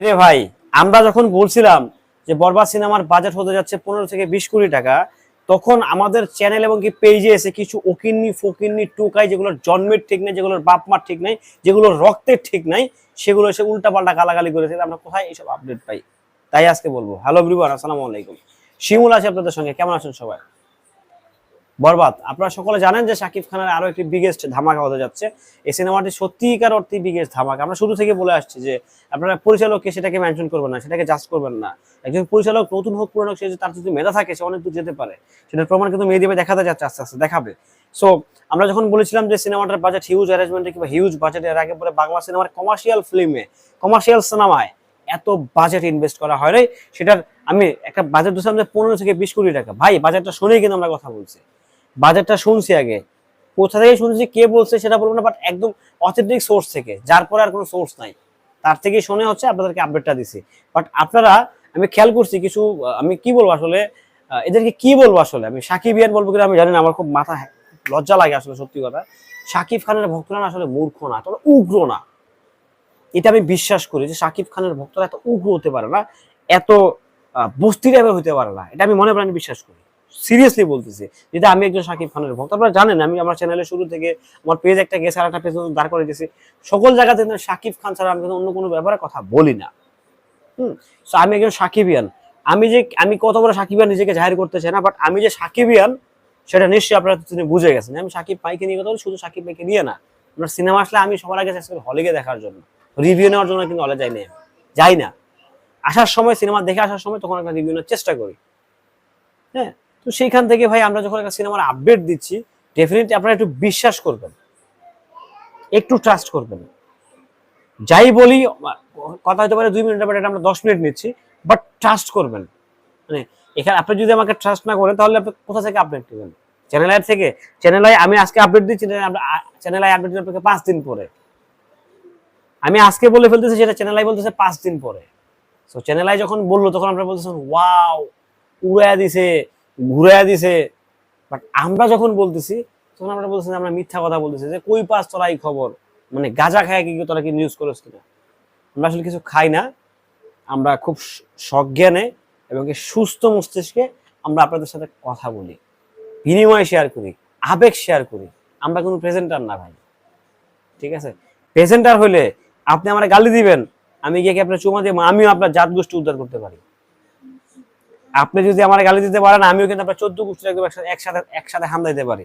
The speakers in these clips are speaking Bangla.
রে ভাই, আমরা যখন বলছিলাম যে বরবাদ সিনেমার বাজেট হতে যাচ্ছে পনেরো থেকে বিশ কোটি টাকা, তখন আমাদের চ্যানেল এবং কি পেজে এসে কিছু ওকিন্নি ফকিন্নি, টুকাই যেগুলোর জন্মের ঠিক নেই, যেগুলোর বাপ মার ঠিক নাই, যেগুলোর রক্তের ঠিক নাই, সেগুলো এসে উল্টাপাল্টা গালাগালি করেছে আমরা কোথায় এইসব আপডেট পাই? তাই আজকে বলব। হ্যালো ব্রিবান আসসালামু আলাইকুম। শিমুল আছে আপনাদের সঙ্গে। কেমন আছেন সবাই? বরবাদ। আপনারা সকলে জানেন যে শাকিব খানের আরও একটি বিগেস্ট ধামাকা হতে যাচ্ছে। এই সিনেমাটি সত্যিকার অর্থে বিগেস্ট ধামাকা। আমরা শুরু থেকে বলে আসছি যে আপনারা পরিচালককে সেটাকে মেনশন করবেন না, সেটাকে জাজ করবেন না। একজন পরিচালক নতুন হোক, পুরানো সে তার যদি মেধা থাকে, সে অনেক দূর যেতে পারে। সেটার প্রমাণ কিন্তু মেয়ে দেবে, দেখাতে যাচ্ছে, আস্তে আস্তে, দেখাবে। সো আমরা যখন বলেছিলাম যে সিনেমাটার বাজেট হিউজ অ্যারেঞ্জমেন্টে কিংবা হিউজ বাজেট এর আগে পরে বাংলা সিনেমার কমার্শিয়াল ফিল্মে কমার্শিয়াল সিনেমায় এত বাজেট ইনভেস্ট করা হয় নাই। সেটার আমি একটা বাজেট দিয়েছিলাম যে পনেরো থেকে বিশ কোটি টাকা। ভাই বাজেটটা শুনেই কিন্তু আমরা কথা বলছি। বাজেটটা শুনছি আগে। কোথা থেকে শুনছি, কে বলছে সেটা বলব না বাট একদম অথেন্টিক সোর্স থেকে। যার পরে আর কোনো সোর্স নাই। তার থেকে শুনে হচ্ছে আপনাদেরকে আপডেটটা দিছি। বাট আপনারা, আমি খেয়াল করছি কিছু আমি কি বলব আসলে এদেরকে কি বলব আসলে? আমি সাকিব ইয়ান বলব কিনা আমি জানি না, আমার খুব মাথা লজ্জা লাগে আসলে সত্যি কথা। সাকিব খানের ভক্তরা আসলে মূর্খ না, তোরা উগ্র না। এটা আমি বিশ্বাস করি যে সাকিব খানের ভক্তরা এত উগ্র হতে পারে না, এত বস্তি টাইপের হতে পারে না। এটা আমি মনে প্রাণে বিশ্বাস করি। সিরিয়াসলি বলতেছি, যেটা আমি একজন সাকিব খানের ভক্ত আপনারা জানেন, আমি আমার চ্যানেলে শুরু থেকে আমার পেজ একটা গেছে আর একটা পেজ দাঁড় করে দিয়েছি সকল জায়গাতে সাকিব খান ছাড়া আমি অন্য কোনো ব্যাপারে কথা বলি না। হুম, So আমি একজন সাকিবিয়ান। আমি যে, আমি কত বড় সাকিবিয়ান নিজেকে জাহির করতে চাই না বাট আমি যে সাকিবিয়ান, সেটা নিশ্চয়ই আপনারা তিনি বুঝে গেছেন। আমি সাকিব ভাইকে নিয়ে কথা শুধু সাকিব ভাইকে নিয়ে না। আপনার সিনেমা আসলে আমি সবার আগে চেষ্টা করি হলে গিয়ে দেখার জন্য। রিভিউ নেওয়ার জন্য কিন্তু হলে যাই না যাই না। আসার সময়, সিনেমা দেখে আসার সময় তখন একটা রিভিউ নেওয়ার চেষ্টা করি। হ্যাঁ তো সেইখান থেকে ভাই আমরা যখন একটা সিনেমার আপডেট দিচ্ছি ডেফিনেটলি আপনারা একটু বিশ্বাস করবেন। একটু ট্রাস্ট করবেন। যাই বলি, কথা হতে পারে দুই মিনিটের বাট এটা আমরা দশ মিনিট নিচ্ছি বাট ট্রাস্ট করবেন। মানে এখানে আপনি যদি আমাকে ট্রাস্ট না করেন, তাহলে আপনি কোথা থেকে আপডেট নেবেন? চ্যানেল আই থেকে? চ্যানেল আই আমি আজকে আপডেট দিচ্ছি চ্যানেল আই আপডেট আপনাকে পাঁচ দিন পরে। আমি আজকে বলে ফেলতেছি, সেটা চ্যানেল আই বলতেছে পাঁচ দিন পরে। সো চ্যানেল আই যখন বলল, তখন আপনারা বলতেছেন ওয়াও উড়াইয়া দিছে। ঘুরাইয়া দিছে। বাট আমরা যখন বলতেছি, তখন আমরা বলতেছি আমরা মিথ্যা কথা বলতেছি যে, কই পাস তোরা এই খবর? মানে গাঁজা খায় কি, তোরা কি নিউজ করিস কিনা? আমরা আসলে কিছু খাই না। আমরা খুব সজ্ঞানে এবং সুস্থ মস্তিষ্কে আমরা আপনাদের সাথে কথা বলি, বিনিময় শেয়ার করি, আবেগ শেয়ার করি। আমরা কোনো প্রেজেন্টার না ভাই। ঠিক আছে? প্রেজেন্টার হলে আপনি আমার গালি দিবেন, আমি গিয়ে কি আপনার চুমা দিয়ে আমিও আপনার জাত গোষ্ঠী উদ্ধার করতে পারি। আপনি যদি আমার গালি দিতে পারেন, আমিও কিন্তু আপনার চোদ্দ গোষ্ঠী একদম একসাথে একসাথে একসাথে হামলা দিতে পারি।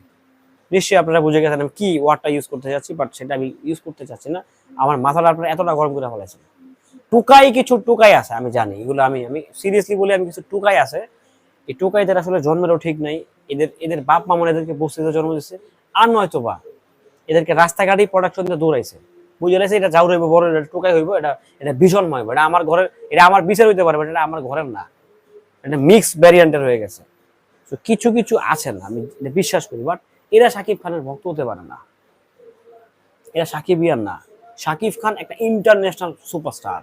নিশ্চয়ই আপনারা বুঝে গেছেন আমি কি ওয়ার্ডটা ইউজ করতে যাচ্ছি বাট সেটা আমি ইউজ করতে চাচ্ছি না। আমার মাথাটা আপনার এতটা গরম করে ফেলেছে টুকাই কিছু টুকাই আছে, আমি জানি, এগুলো আমি আমি সিরিয়াসলি বলি, আমি কিছু টুকাই আছে। এই টুকাইদের আসলে জন্মেরও ঠিক নাই। এদের এদের বাপ মামন এদেরকে বস্তিতে জন্ম দিচ্ছে আর নয়তো বা এদেরকে রাস্তাঘাটেই প্রোডাকশন দিয়ে দৌড়াইছে। বুঝে গেছে এটা যাও রইব বড় এটা টুকাই হইব, এটা এটা ভীষণময় হইব এটা আমার ঘরের, এটা আমার বিচার হইতে পারবে এটা আমার ঘরের না। এটা মিক্স ভ্যারিয়েন্টের হয়ে গেছে। তো কিছু কিছু আছেন আমি বিশ্বাস করি বাট এরা সাকিব খানের ভক্ত হতে পারে না। এরা সাকিব ইয়ান না। সাকিব খান একটা international superstar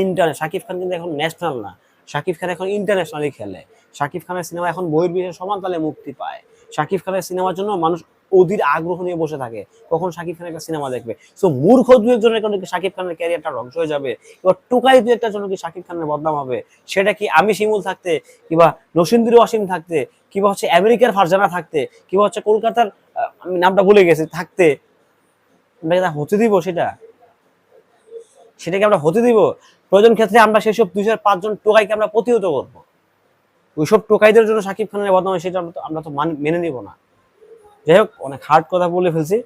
internet Shakib Khan কিন্তু এখন ন্যাশনাল না। সাকিব খান এখন ইন্টারন্যাশনালি খেলে। সাকিব খানের সিনেমা এখন বহির্বিশ্বে সমান তালে মুক্তি পায়। সাকিব খানের সিনেমার জন্য মানুষ অধীর আগ্রহ নিয়ে বসে থাকে। কখন সাকিব খানের একটা সিনেমা দেখবে। সো মূর্খ দু একজনের কারণে কি সাকিব খানের ক্যারিয়ারটা ধ্বংস হয়ে যাবে। এবার টুকাই দু একটা জন্য কি সাকিব খানের বদনাম হবে? সেটা কি আমি শিমুল থাকতে, কিংবা নসিন্দির অসীম থাকতে, কিংবা হচ্ছে আমেরিকার ফারজানা থাকতে, কিংবা হচ্ছে কলকাতার আমি নামটা ভুলে গেছি, থাকতে। আমরা হতে দিব সেটা? সেটাকে আমরা হতে দিব। প্রয়োজন ক্ষেত্রে আমরা সেসব দুই চার পাঁচজন টোকাইকে আমরা প্রতিহত করব। ওইসব টোকাইদের জন্য সাকিব খানের বদনাম সেটা আমরা তো আমরা তো মেনে নিব না। যাই হোক, অনেক হার্ড কথা বলে ফেলছি।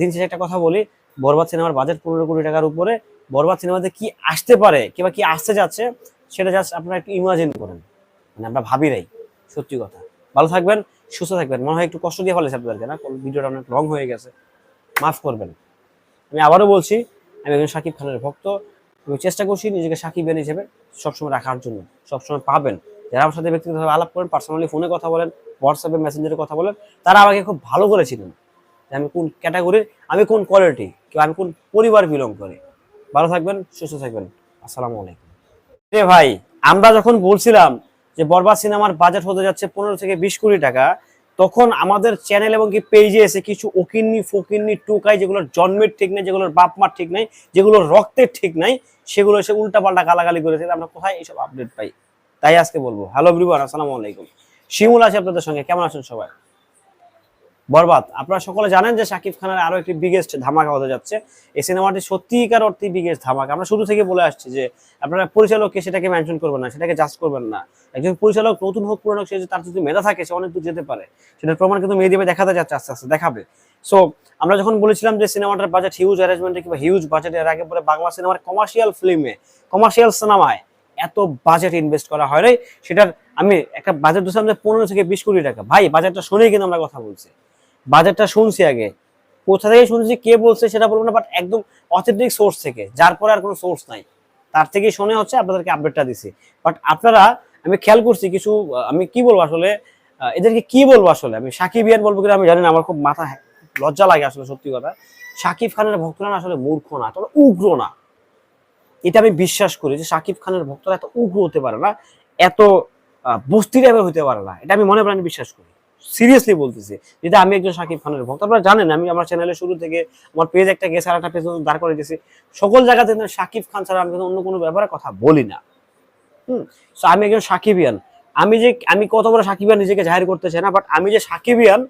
দিন শেষে একটা কথা বলি, বরবাদ সিনেমার বাজেট পনেরো কোটি টাকার উপরে বরবাদ সিনেমাতে কি আসতে পারে কিংবা কি আসতে যাচ্ছে, সেটা জাস্ট আপনারা একটু ইমাজিন করেন। মানে আমরা ভাবি নাই, সত্যি কথা। ভালো থাকবেন, সুস্থ থাকবেন। মনে হয় একটু কষ্ট দিয়ে ফেলেছে আপনাদেরকে না? ভিডিওটা অনেক রং হয়ে গেছে। মাফ করবেন। আমি আবারও বলছি, আমি একজন সাকিব খানের ভক্ত। আমি চেষ্টা করছি নিজেকে সাকিব খান হিসেবে সবসময় রাখার জন্য। সবসময় পাবেন। যারা আমার সাথে ব্যক্তিগতভাবে আলাপ করেন পার্সোনালি ফোনে কথা বলেন হোয়াটসঅ্যাপে মেসেঞ্জারে কথা বলেন, তারা আমাকে খুব ভালো করে যে আমি কোন ক্যাটাগরির আমি কোন কোয়ালিটি কিংবা আমি কোন পরিবার বিলং করি। ভালো থাকবেন, সুস্থ থাকবেন, আসসালামু আলাইকুম। রে ভাই, আমরা যখন বলছিলাম যে বরবাদ সিনেমার বাজেট হতে যাচ্ছে পনেরো থেকে বিশ কোটি টাকা, তখন আমাদের চ্যানেল এবং কি পেজে এসে কিছু ওকিন্নি ফকিন্নি টুকাই যেগুলোর জন্মের ঠিক নেই, যেগুলোর বাপ মার ঠিক নেই যেগুলোর রক্তের ঠিক নাই, সেগুলো এসে উল্টাপাল্টা গালাগালি করেছে। আমরা কোথায় এইসব আপডেট পাই? তাই আজকে বলব। হ্যালো ব্রিবান আসসালামু আলাইকুম। শিমুল আছে আপনাদের সঙ্গে, কেমন আছেন সবাই? বরবাদ। আপনারা সকলে জানেন যে শাকিব খানের আরও একটি বিগেস্ট ধামাকা হতে যাচ্ছে। এই সিনেমাটি সত্যিকার অর্থে বিগেস্ট ধামাকা। আমরা শুরু থেকে বলে আসছি যে আপনারা পরিচালককে সেটাকে মেনশন করবেন না, সেটাকে জাজ করবেন না। একজন পরিচালক নতুন হোক, পুরনো সে তার যদি মেধা থাকে, সে অনেক দূর যেতে পারে। সেটার প্রমাণ কিন্তু মেয়ে দেবে দেখাতে যাচ্ছে, আস্তে আস্তে দেখাবে। সো আমরা যখন বলেছিলাম যে সিনেমাটার বাজেট হিউজ অ্যারেঞ্জমেন্টে কিংবা হিউজ বাজেট এর আগে পরে বাংলা সিনেমার কমার্শিয়াল ফিল্মে কমার্শিয়াল সিনেমায় এত বাজেট ইনভেস্ট করা হয় নাই, সেটার আমি একটা বাজেট দিয়েছিলাম যে পনেরো থেকে বিশ কোটি টাকা। ভাই বাজেটটা শুনেই কিন্তু আমরা কথা বলছি। বাজেটটা শুনছি আগে। কোথা থেকে শুনছি, কে বলছে সেটা বলব না বাট একদম অথেন্টিক সোর্স থেকে। যার পরে আর কোনো সোর্স নাই। তার থেকে শুনে হচ্ছে আপনাদেরকে আপডেটটা দিছি। বাট আপনারা, আমি খেয়াল করছি কিছু আমি কি বলব আসলে এদেরকে কি বলব আসলে? আমি সাকিব ইয়ান বলব কিনা আমি জানি না, আমার খুব মাথা লজ্জা লাগে আসলে সত্যি কথা। সাকিব খানের ভক্তরা আসলে মূর্খ না তবে উগ্র না। এটা আমি বিশ্বাস করি যে সাকিব খানের ভক্তরা এত উগ্র হতে পারে না এত আহ, বস্তি টাইপের হতে পারে না। এটা আমি মনে প্রাণে বিশ্বাস করি। সিরিয়াসলি বলতেছি যেটা আমি একজন সাকিব খানের ভক্ত আপনারা জানেন আমি আমার চ্যানেলের শুরু থেকে আমার পেজ একটা গেছে আর একটা পেজ দাঁড় করে দিয়েছি। সকল জায়গাতে সাকিব খান ছাড়া আমি অন্য কোনো ব্যাপারে কথা বলি না। হুম So আমি একজন সাকিবিয়ান। আমি যে আমি কত বড় সাকিবিয়ান নিজেকে জাহির করতে চাই না বাট আমি যে সাকিবিয়ান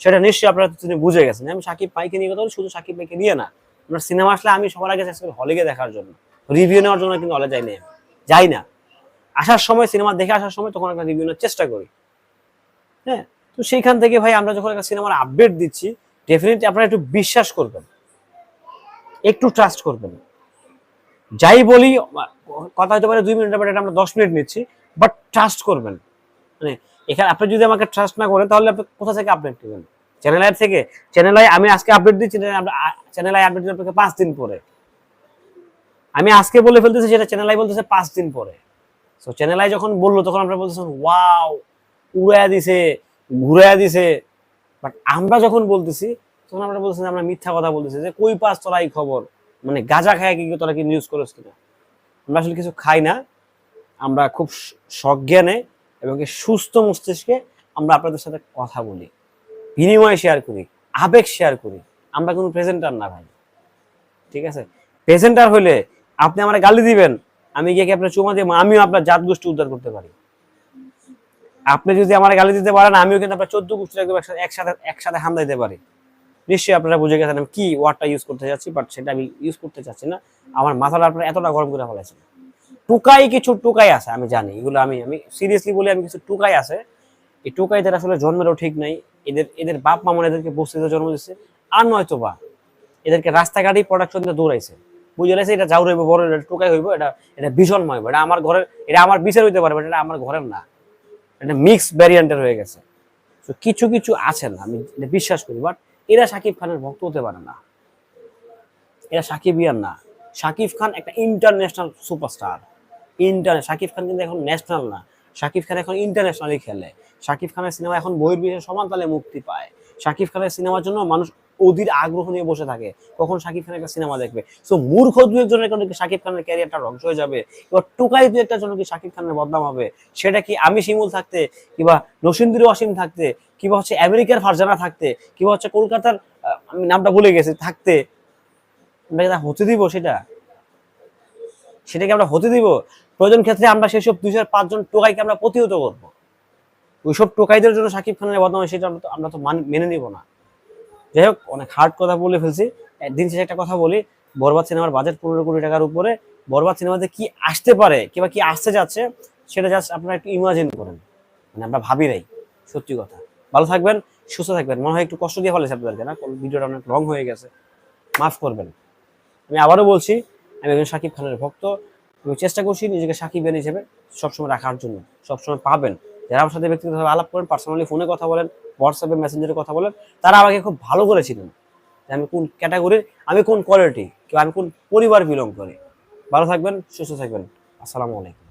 সেটা নিশ্চয়ই আপনারা তিনি বুঝে গেছেন। আমি সাকিব ভাইকে নিয়ে কথা বলি শুধু সাকিব ভাইকে নিয়ে না। আপনার সিনেমা আসলে আমি সবার আগে চেষ্টা করি হলে গিয়ে দেখার জন্য। রিভিউ নেওয়ার জন্য কিন্তু হলে যাই না যাই না। আসার সময় সিনেমা দেখে আসার সময় তখন একটা রিভিউ নেওয়ার চেষ্টা করি। হ্যাঁ? তো সেইখান থেকে ভাই আমরা যখন একটা সিনেমার আপডেট দিচ্ছি ডেফিনেটলি আপনারা একটু বিশ্বাস করবেন। একটু ট্রাস্ট করবেন। যাই বলি, কথা হতে পারে দুই মিনিটের এটা আমরা দশ মিনিট নিচ্ছি বাট ট্রাস্ট করবেন। মানে এখানে আপনি যদি আমাকে ট্রাস্ট না করেন, তাহলে আপনি কোথা থেকে আপডেট নেবেন? চ্যানেল আই থেকে? চ্যানেল আই আমি আজকে আপডেট দিচ্ছি চ্যানেল আই আপডেট আপনাকে পাঁচ দিন পরে। আমি আজকে বলে ফেলতেছি সেটা চ্যানেল আই বলতেছে পাঁচ দিন পরে। সো চ্যানেল আই যখন বলল, তখন আপনারা বলতেছেন ওয়াও উড়াইয়া দিছে, ঘুরাইয়া দিছে। বাট আমরা যখন বলতেছি, তখন আমরা বলতেছি আমরা মিথ্যা কথা বলতেছি। যে, কই পাস তোরা এই খবর? মানে গাঁজা খায় কি, তোরা কি নিউজ করিস কিনা? আমরা আসলে কিছু খাই না। আমরা খুব সজ্ঞানে এবং সুস্থ মস্তিষ্কে আমরা আপনাদের সাথে কথা বলি। বিনিময় শেয়ার করি, আবেগ শেয়ার করি। আমরা কোনো প্রেজেন্টার না ভাই। ঠিক আছে? প্রেজেন্টার হলে আপনি আমার গালি দিবেন, আমি গিয়ে কি আপনার চুমা দিয়ে আমিও আপনার জাত গোষ্ঠী উদ্ধার করতে পারি। আপনি যদি আমার গালি দিতে পারেন, আমিও কিন্তু আপনার চোদ্দ গোষ্ঠী একদম একসাথে একসাথে একসাথে হামলা দিতে পারি। নিশ্চয়ই আপনারা বুঝে গেছেন আমি কি ওয়ার্ডটা ইউজ করতে যাচ্ছি বাট সেটা আমি ইউজ করতে চাচ্ছি না। আমার মাথাটা আপনার এতটা গরম করে ফেলেছে টুকাই কিছু টুকাই আছে, আমি জানি। এগুলো আমি আমি সিরিয়াসলি বলি, আমি কিছু টুকাই আছে। এই টুকাইদের আসলে জন্মেরও ঠিক নাই। এদের এদের বাপ মামন এদেরকে বস্তিতে জন্ম দিচ্ছে আর নয়তো বা এদেরকে রাস্তাঘাটেই প্রোডাকশন দিয়ে দৌড়াইছে। বুঝে গেছে এটা যাও রইব, বড় এটা টুকাই হইব, এটা এটা ভীষণময় এটা আমার ঘরের, এটা আমার বিচার হইতে পারে but এটা আমার ঘরের না। এটা মিক্স ভ্যারিয়েন্টের হয়ে গেছে। তো কিছু কিছু আছেন আমি এটা বিশ্বাস করি বাট এরা সাকিব খানের ভক্ত হতে পারে না। এরা সাকিবিয়ান না। সাকিব খান একটা international superstar inter Shakib Khan কিন্তু এখন ন্যাশনাল না। সাকিব খান এখন ইন্টারন্যাশনালি খেলে। সাকিব খানের সিনেমা এখন বহির্বিশ্বে সমান তালে মুক্তি পায়। সাকিব খানের সিনেমার জন্য মানুষ অধীর আগ্রহ নিয়ে বসে থাকে। কখন সাকিব খানের একটা সিনেমা দেখবে? সো মূর্খ দু একজনের কারণে কি সাকিব খানের ক্যারিয়ারটা ধ্বংস হয়ে যাবে? এবার টুকাই দু একটা জন্য কি সাকিব খানের বদনাম হবে? সেটা কি আমি শিমুল থাকতে? কিংবা নসিন্দির অসীম থাকতে? কিংবা হচ্ছে আমেরিকার ফারজানা থাকতে? কিংবা হচ্ছে কলকাতার আমি নামটা ভুলে গেছি, থাকতে? আমরা হতে দিব সেটা? সেটাকে আমরা হতে দিব? প্রয়োজন ক্ষেত্রে আমরা সেসব দুই চার পাঁচজন টোকাইকে আমরা প্রতিহত করব। ওইসব টোকাইদের জন্য সাকিব খানের বদনাম সেটা আমরা তো আমরা তো মেনে নিব না। যাই হোক, অনেক হার্ড কথা বলে ফেলছি। দিন শেষে একটা কথা বলি, বরবাদ সিনেমার বাজেট পনেরো কোটি টাকার উপরে বরবাদ সিনেমাতে কি আসতে পারে, কিংবা কি আসতে যাচ্ছে, সেটা জাস্ট আপনারা একটু ইমাজিন করেন। মানে আমরা ভাবি নাই, সত্যি কথা। ভালো থাকবেন, সুস্থ থাকবেন। মনে হয় একটু কষ্ট দিয়ে ফেলেছে আপনাদেরকে না? ভিডিওটা অনেক লং হয়ে গেছে। মাফ করবেন। আমি আবারও বলছি, আমি একজন সাকিব খানের ভক্ত। আমি চেষ্টা করছি নিজেকে সাকিবেন হিসেবে সবসময় রাখার জন্য, সবসময় পাবেন। যারা আমার সাথে ব্যক্তিগতভাবে আলাপ করেন পার্সোনালি ফোনে কথা বলেন হোয়াটসঅ্যাপে মেসেঞ্জারে কথা বলেন, তারা আমাকে খুব ভালো করে চিনেন যে আমি কোন ক্যাটাগরির আমি কোন কোয়ালিটি কিংবা আমি কোন পরিবার বিলং করি। ভালো থাকবেন, সুস্থ থাকবেন। আসসালামু আলাইকুম।